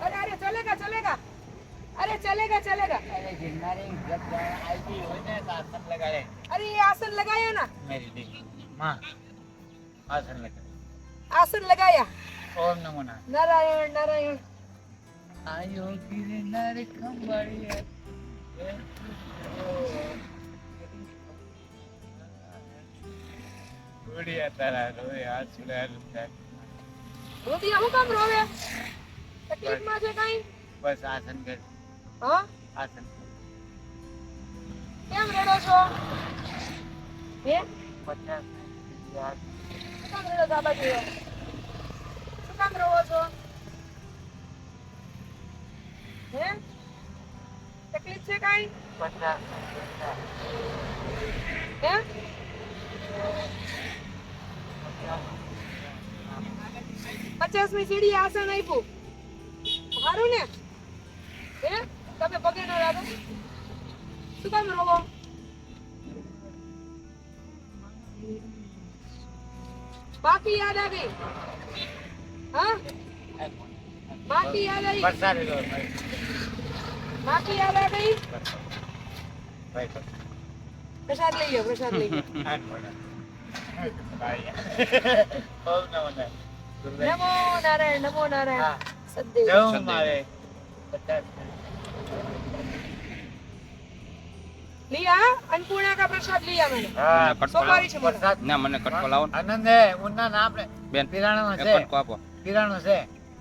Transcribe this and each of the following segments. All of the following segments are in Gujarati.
અરે અરે ચલેગા ચલેગા અરે ચલેગા ચલેગા અરે ગિરનારી જબ જાય આવી હોય ને તો આસન લગાડે અરે ये आसन लगाया ना મેરી દેવી માં આસન લગાડે आसन लगाया ઓમ નમો નારાયણ नारायण नारायण આયો ગિરનાર ખંભાળીએ તારા રોય હું કામ રોવે તકલીફમાં છે કઈ બસ આસન કર હા આસન કેમ રેડો છો હે પચાસ શું કામ રેડો આ બાજુ શું કામ રોવો છો હે તકલીફ છે કઈ પચાસ હે પચાસમી સીડી આસન આપ્યું. સારું ને? હે? તમે પગે ન લાગો. શું કામ રોવો? બાકી યાદ આવી. હા? બાકી યાદ આવી. બાકી યાદ આવી. પ્રસાદ લઈ લો પ્રસાદ લઈ લો નમો નારાયણ નમો નારાયણ.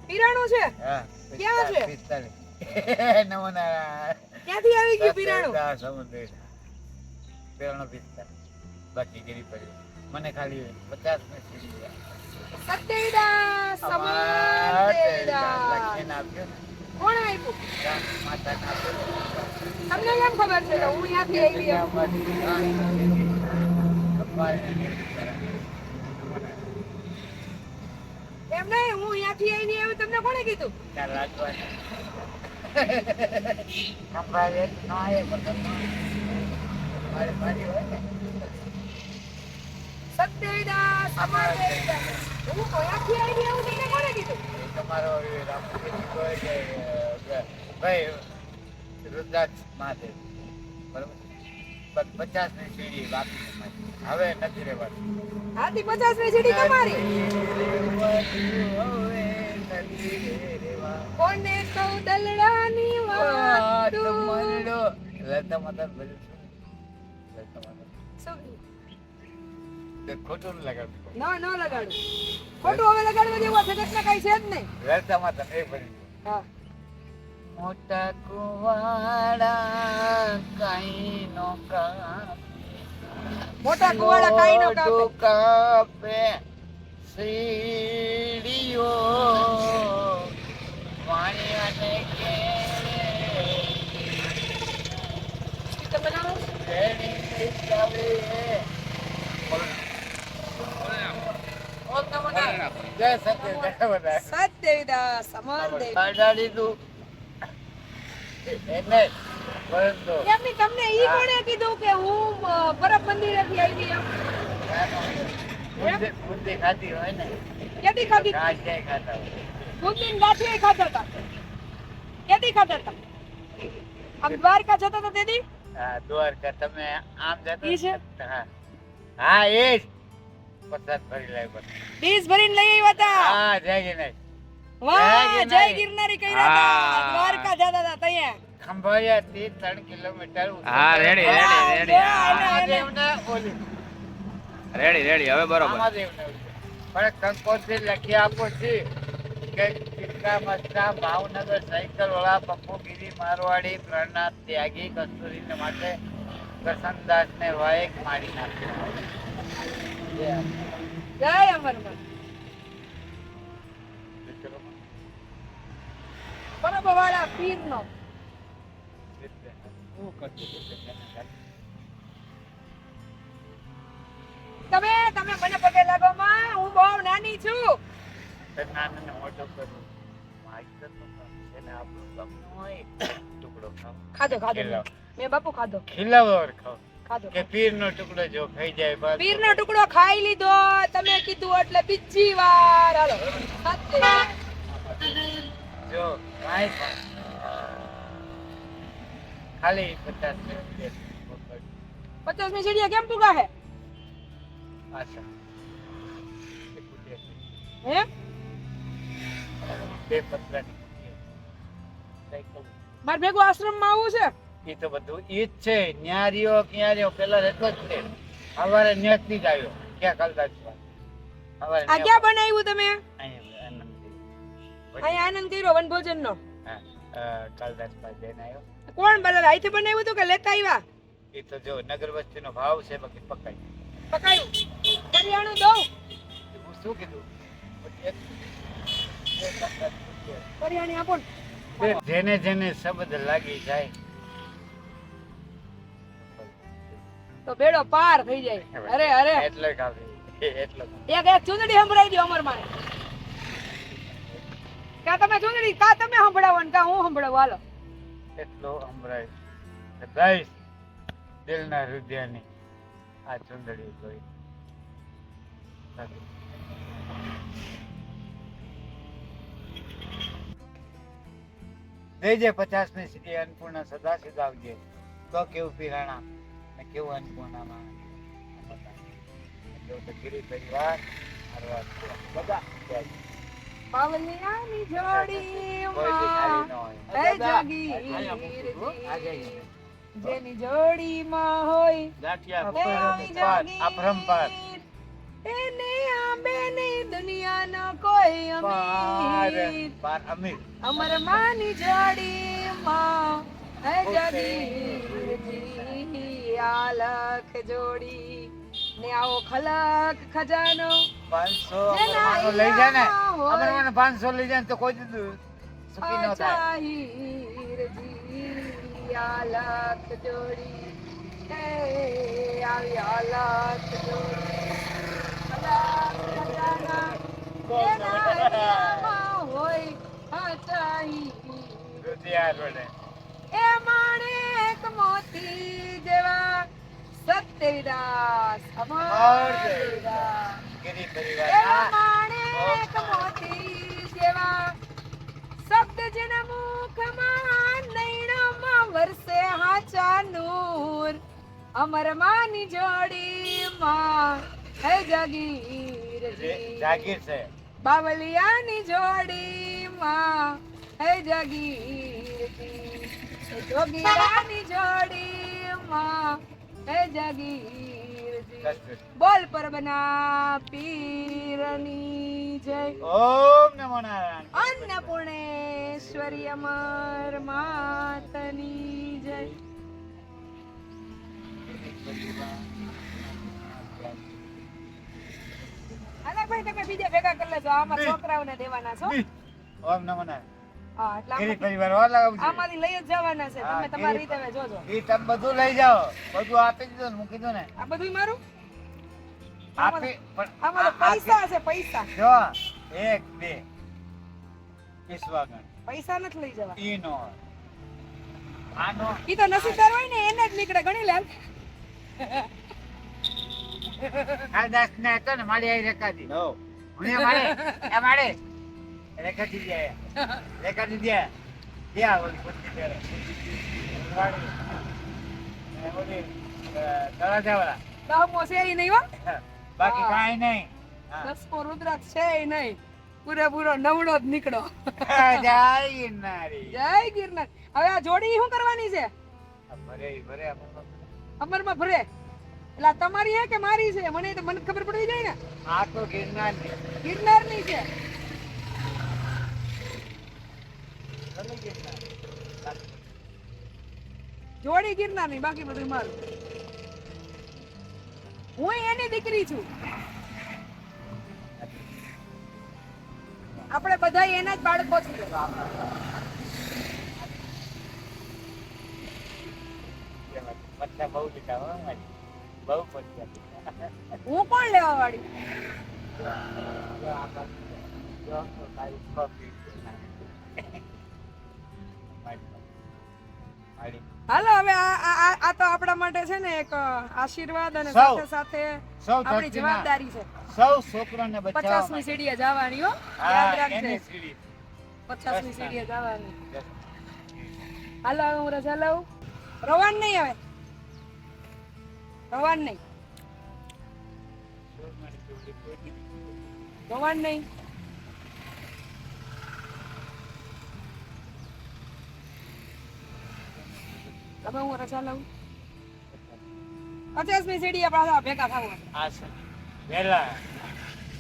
મને છે. ક્યાં છે? નમો ક્યાંથી આવી ગયું પિરાણો? સમુદ્ર. બાકી ગીરી પડી. મને ખાલી પચાસ ખબર છે હું ત્યાંથી આવી નહીં હું તમને કોણે કીધું? સત્યવિદાસ સમાન દેવદાસ. હું આવી એવું તમને કોણે કીધું પચાસની સીડી. હવે નથી રહેવાનું હાથી પચાસની સીડી તમારી કોને કહું દલડાની વાત શું? ખોટું ન લગાડતું. ના લગાડું. ખોટું હવે લગાડવા જેવું છે એટલે કઈ છે જ નહીં. એ હા. મોટા કુવાડા કઈ નો મોટા કુવાડા કાંઈ નો કાપે. કાપે સીડીઓ વાણિયાને કે સ્પીકર બનાવો રેડી કાવે ઓમ નમો નારાયણ. જય સત્ય જય બધા. સત દેવીદાસ સમાન દેવ. અડાડી તું એને પરંતુ એમની તમને ઈ કોણે કીધું કે હું બરફ મંદિરે મંદિરેથી આવી એમ? બુદ્ધિ બુદ્ધિ ખાતી હોય ને. કેદી ખાતી જાય ખાતા દૂધની ખાતા હતા. ક્યાંથી ખાતા હતા? આમ દ્વારકા જતા હતા દીદી હા દ્વારકા. તમે આમ જતા? હા. હા એ જ. પ્રસાદ ભરી લાવ્યો ડીશ ભરીને લઈ આવ્યા હતા? હા જય ગિરનારી વાહ જય જય ગિરનારી. ગિરનારી રહ્યા હતા દ્વારકા જતા હતા તૈયા ખંભાળિયા થી ત્રણ કિલોમીટર હા ready ready. Ready ready ready હવે બરોબર. પણ કંકોત્રી લખી આપો છે કે ચિત્તા મસ્તા ભાવનગર સાયકલ વાળા પપ્પુ ગીરી મારવાડી પ્રણનાથ ત્યાગી કસ્તુરીને માટે પ્રસન્નદાસ ને વાયક મારી નાખ્યો જય પીર નો તમે તમે મને પગે લાગો માં. હું બહુ નાની છું. નાનાને મોટો ખાવ ખાધો ખાધો. મેં બાપુ ખાધો. ખીલાવર ખાવ કે પીરનો ટુકડો જો ખાઈ જાય બસ. પીરનો ટુકડો ખાઈ લીધો. તમે કીધું એટલે બીજી વાર. હાલો. જો કાંઈ ખાલી પચાસ મિનિટ પચાસમી સીડીએ કેમ પુગા હે? આશા એ હે? બે પતરાની ની. મારે ભેગું આશ્રમમાં આવવું છે? ઈ તો બધું ઈ જ છે. ન્યા રહ્યો ક્યાં રહ્યો પેલા રહેતો જ છે સવારે ન્યાથી જ આવ્યો. ક્યાં કલદાસ સવારે આ ક્યાં બનાવ્યું તમે? અહીંયા આનંદ કર્યો. વનભોજન નો હા, કાલદાસ પાસે જઈને આવ્યો. કોણ બનાવ્યું અહીંથી બનાવ્યું હતું કે લેતા આવ્યા? એ તો જો નગર વસ્તીનો ભાવ છે બાકી પકાય. પકાયું. કરિયાણું દઉં. હું શું કીધું. કરિયાણી આપો જેને જેને શબ્દ લાગી જાય તો ભેડો પાર થઈ જાય. અરે અરે. એટલે કાપી એટલો એક એક ચૂંદડી સંભળાઈ દો અમર મારે. કા તમે ચૂંદડી કા તમે સંભળાવો ને કા હું સંભળાવું? હાલો. એટલો સંભળાય કદાચ દિલના હૃદયની આ ચુંદડી જોઈ. દેજે પચાસની સીધી અન્નપૂર્ણ સદા સિધાવજે તો કેવું પીરાણા ને કેવું અન્નપૂર્ણામાં કેવું તો ગિરી પરિવાર બધા. જોડી કોઈ જોગી હોય ગાંઠિયા. એને આંબે ની દુનિયાનો અમીર. પાર અમીર. અમર માની જોડીમાં હે જગીરજી આ લખ જોડી ને આવો ખલક ખજાનો. પાંચસો જેના અમરવાનો લઈ જાય ને? પાંચસો લઈ જાય તો કોઈ દીધું સુખી ન થાય. આ લખ જોડી. હે આવી આ લખ જોડી. ખલક ખજાના. જેના હોય. અજાહીર. રૂપિયા રોડે. મોતી જેવા સત્યવિદાસ અમર માણેક મોતી જેવા શબ્દ જેના મુખમાં નૈણામાં વરસે હાચા નૂર અમર માની જોડીમાં હે જાગીર જાગીર છે બાવલિયાની હે જગીરજી હે જોગીરાની જોડીમાં હે જગીરજી. બોલ પરબના પીરની જય. ઓમ નમો નારાયણ. અન્નપૂર્ણેશ્વરી અમર માતની જય. અને ભાઈ તમે બીજા ભેગા કરી લેજો. આમાં. છોકરાઓને દેવાના છો. ઓમ નમો નારાયણ. હા એટલે ગિરી આમાં- પરિવાર આમાંથી લઈ જ જવાના છે. તમે તમારી રીતે જોજો. ઈ તમે બધું લઈ જાઓ. બધું આપી દીધું ને મૂકી દીધું ને. આ બધું મારું? આપી પણ આમાં પૈસા છે પૈસા. જો એક બે. ઈસવાગણ પૈસા નથી લઈ જવા. ઈ નો. આનો ઈ તો નસીબદાર હોય ને એને જ નીકળે ગણી લે કાલદાસ ને હતો ને મારી હું એ મારે? રેખાજી દે રેખાજી દે દે ઓલી કુર્તી પહેરે. ઓલી તળાજાવાળા. દહમો છે ઈ નહીં હો? બાકી. કાંઈ નહીં. દસમો રુદ્રાક્ષ છે ઈ નહીં. પૂરેપૂરો નવડો જ નીકળો. જય નારી. જય ગિરનાર. હવે આ જોડી શું કરવાની છે? ભરે ભરે અમરમાં ભરે. એટલે તમારી હે કે મારી છે? મને તો મને ખબર પડવી જોઈએ ને. આ તો ગિરનારની. ગિરનારની છે ગમે ગિરનાર. જોડી ગિરનારની બાકી બધું મારું હું એની દીકરી છું આપણે બધા એના જ બાળકો છીએ. હું કોણ લેવા વાળી હાલો હવે આ તો આપણા માટે છે ને એક આશીર્વાદ અને સાથે સાથે આપણી જવાબદારી છે. સૌ છોકરાને બચાવવા પચાસમી ની સીડીએ જવાની હો. યાદ રાખજે. એની ની સીડીએ જવાની. હાલો હું રજા લઉં. રવાન નહીં હવે. રવાન નહીં. રવાન નહીં. તમે હું રજા લઉં? પચાસમી સીડી આપણા ભેગા થવું હા સર. વેલા.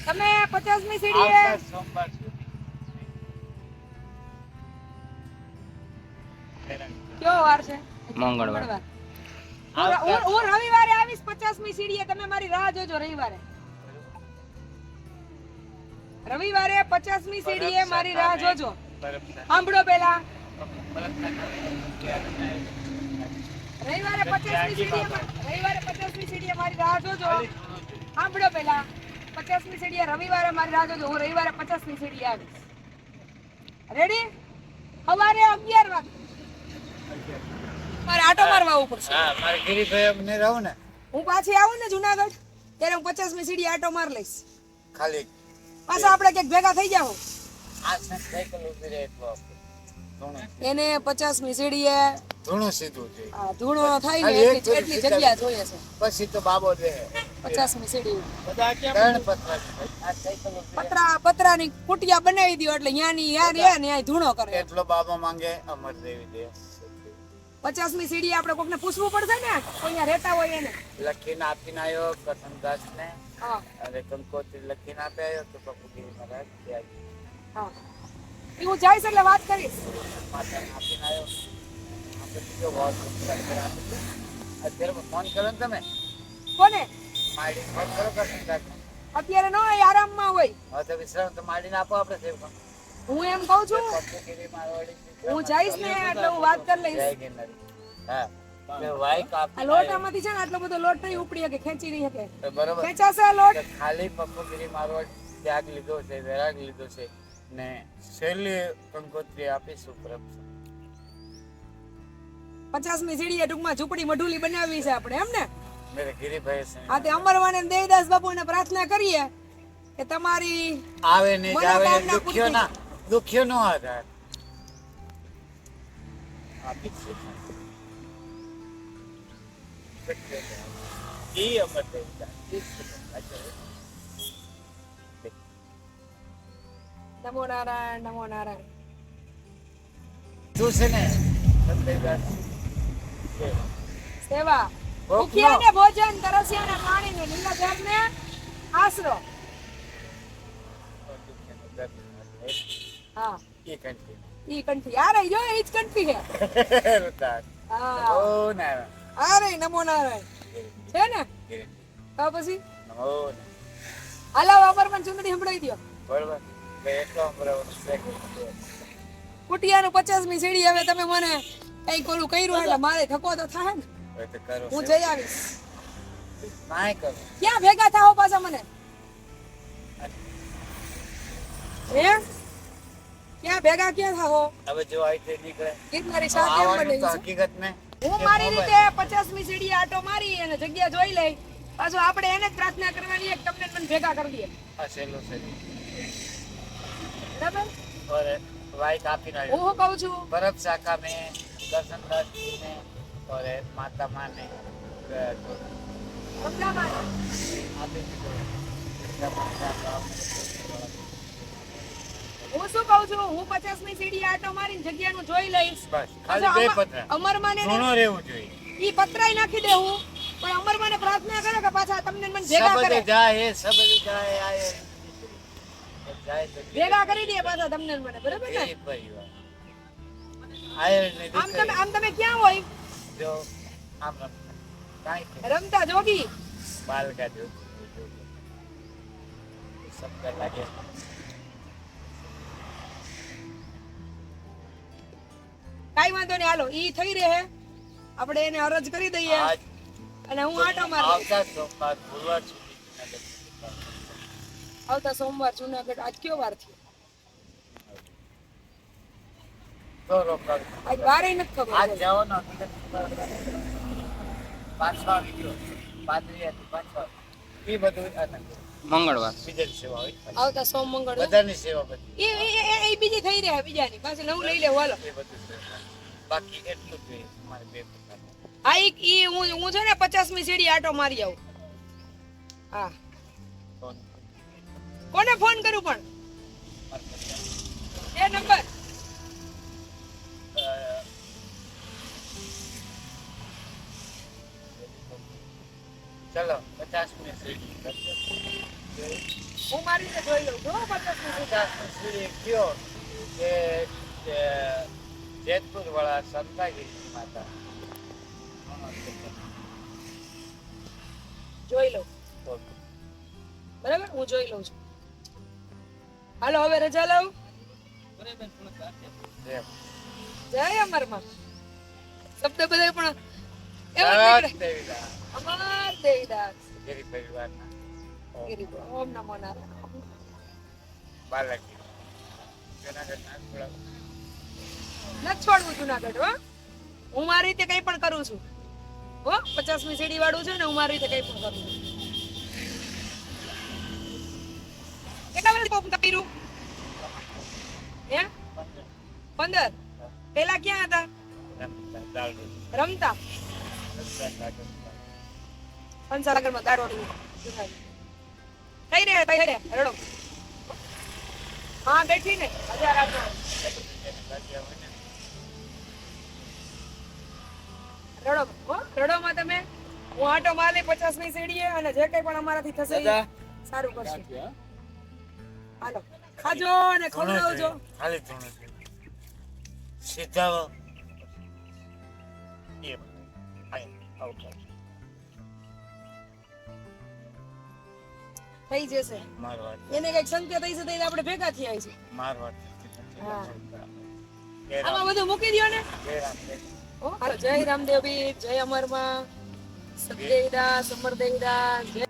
તમે પચાસમી સીડીએ? આવતા સોમવાર કયો વાર છે? મંગળવાર. હું- રવિવારે આવીશ પચાસમી સીડીએ તમે મારી રાહ જોજો રવિવારે. રવિવારે પચાસમી સીડીએ મારી રાહ જોજો. સાંભળો પેલા. રવિવારે સીડીએ રવિવારે પચાસમી સીડીએ મારી રાહ જોજો. સાંભળો પેલા પચાસમી સીડીએ રવિવારે મારી રાહ જોજો. હું રવિવારે પચાસમી સીડીએ આવીશ. રેડી સવારે અગિયાર વાગે. મારે આટો મારવા આવવું પડશે. હા મારે ગિરીભાઈ અમને રહું ને. હું પાછી આવું ને જુનાગઢ ત્યારે હું પચાસમી સીડી આટો માર લઈશ. ખાલી પાછા આપણે ક્યાંક ભેગા થઈ જાવ આ સાયકલ ઊભી રહે એને પચાસમી સીડીએ ધૂણું સીધું છે. ધૂણો થાય ને એટલી એટલી જગ્યા જોઈએ છે. પછી તો બાબો દે પચાસમી સીડી. રહે. પતરા ની કુટિયા બનાવી દો એટલે યાની યાર યા ને ધૂણો કરે. એટલો બાબો માંગે અમર દેવી દે. પચાસમી સીડી આપણે કોકને પૂછવું પડશે ને? કોઈ અહીંયા રહેતા હોય એને. લખીને આપીને આવ્યો કરસનદાસ ને અરે કંકોત્રી લખીને આપી આવ્યો તો પપ્પુગીરી મહારાજ. ત્યાં હા. ઈ હું જઈશ એટલે વાત કરીશ. માતાને આપીને આવ્યો આપણે બીજો વાત અત્યારે ફોન કરો ને તમે કોને? માડી ફોન કરો કરસનદાસ અત્યારે ન હોય આરામમાં હોય. હવે તો વિશ્રામ તો માડીને આપો આપણે સેવક હું એમ કહું છું હું જઈશ ને એટલે હું વાત કરી લઈશ. હા લોટામાંથી છે ને આટલો બધો લોટ નહીં ઉપડી શકે ખેંચી નહીં શકે. બરોબર. ખેંચાશે લોટ? ખાલી પપ્પુગીરી મારવાડ ત્યાગ લીધો છે વૈરાગ લીધો છે. ને છેલ્લી કંકોત્રી આપીશું પ્રભુ. પચાસમી સીડીએ ટૂંકમાં ઝૂંપડી મઢુલી બનાવી છે આપણે એમ ને? મેરે ગિરિભાઈ છે. આ તે અમરવાને દેવદાસ બાપુને પ્રાર્થના કરીએ કે તમારી આવે ને જ આવે ને મનોકામના દુખ્યો ના દુખ્યો નો આધાર. આપીશું. ઈ અમર દેવતા નમો નારાયણ નમો નારાયણ તું છે ને સેવા ભૂખ્યાને ભોજન તરસ્યાને પાણી ને લીલા ઝાડને આશરો હા ઈ કંઠી. એ કંઠી આ રહી જો એ જ કંઠી છે હા નમો નારાયણ. આ રહી નમો નારાયણ છે ને. તો પછી નમો નારાયણ. વાપર વાપરમાં ચુંદડી સંભળાઈ દો બરોબર કુટિયાનું પચાસમી સીડી હવે તમે મને કઈ કોલું કર્યું એટલે મારે થકો તો થાય ને. હું જઈ આવીશ. ક્યાં ભેગા થાઓ પાછા મને? હે? ક્યાં ભેગા ક્યાં થાઓ હવે જો નીકળે. હકીકત ને હું મારી રીતે પચાસમી સીડી આટો મારી અને જગ્યા જોઈ લઈ. પાછું આપણે એને જ પ્રાર્થના કરવાની એક તમને મને ભેગા કરી દઈએ આ બરાબર और वाइक आप ही ना હું શું કહું છું बर्फ शाखा में दर्शन दास जी ने और माता माँ ने तो સમજામાં आप ही હું શું કહું છું હું પચાસમી સીડી આટો મારીને જગ્યાનું જોઈ લઈશ બસ ખાલી બે પત્ર અમરમાને ને ઘણો રહેવું જોઈએ ઈ પતરાય નાખી દેવું પણ અમરમાને પ્રાર્થના કરે કે પાછા તમને ને મને ભેગા કરે સબદ જાય સબદ જાય આયે જાય તો ભેગા કરી દે પાછા તમને મને બરાબર ને? આમ તમે આમ તમે ક્યાં હોય? જો આમ રમ રમતા જોગી. બાલકા જો શબ્દ લાગે. કાઈ વાંધો નહીં હાલો ઈ થઈ રહે. આપણે એને અરજ કરી દઈએ. અને હું આટો મારું. આવતા સોમવાર ગુરુવાર આવતા સોમવાર જુનાગઢ આજ કયો વાર થયો? આજ વારે નથી ખબર આજ જવાનો હતી પાછો એ બધું મંગળવાર. બીજાની સેવા હોય. આવતા સોમ મંગળ બધાની સેવા બધી. એ એ- એ- એ બીજી થઈ રહ્યા બીજાની. પાછું નવું લઈ લેવું હાલો. એ બધું બાકી એટલું જ જોઈએ મારે બે હા ઈ હું હું છે ને પચાસમી સીડી આટો મારી આવું. હા. કોને ફોન કરું પણ? એ નંબર. ચલો પચાસ મિનિટ હું મારી રીતે જોઈ લઉં છું પચાસ મિનિટ. સીડી કે જેતપુર વાળા સંતાગીરી માતા. જોઈ લઉં. બરાબર? હું જોઈ લઉં છું. હાલો હવે રજા લઉં. જય અમરમાં શબ્દ બધા પણ એવો જ સરસ નીકળે. દેવીદાસ, અમર દેવીદાસ. ગિરી પરિવારના. ઓમ નમો નારાયણ. બાલાજી જુનાગઢ છોડવું જુનાગઢ હો. હું મારી રીતે કઈ પણ કરું છું. હો પચાસમી સીડી વાળું છે ને હું મારી રીતે કઈ પણ કરું છું. પોપ કર્યું હે? પંદર પેલા ક્યાં હતા? રમતા, રે રે રડો હા બેઠી ને હજાર આપો એને ભાગ્યા રડો હો રડોમાં તમે? હું આટો માલે પચાસની સીડીએ અને જે કઈ પણ અમારાથી થશે સારું કરશે. હાલો. ખાજો ને ખવડાવજો. આય, આવું ચાલો. થઈ જશે. એને કંઈક સંકેત થઈ છે તો આપણે ભેગા થયા છે. આમાં બધું મૂકી દો ને. જય રામદેવી જય હાલો અમરમાં સદદેવદાસ અમરદેવદાસ જય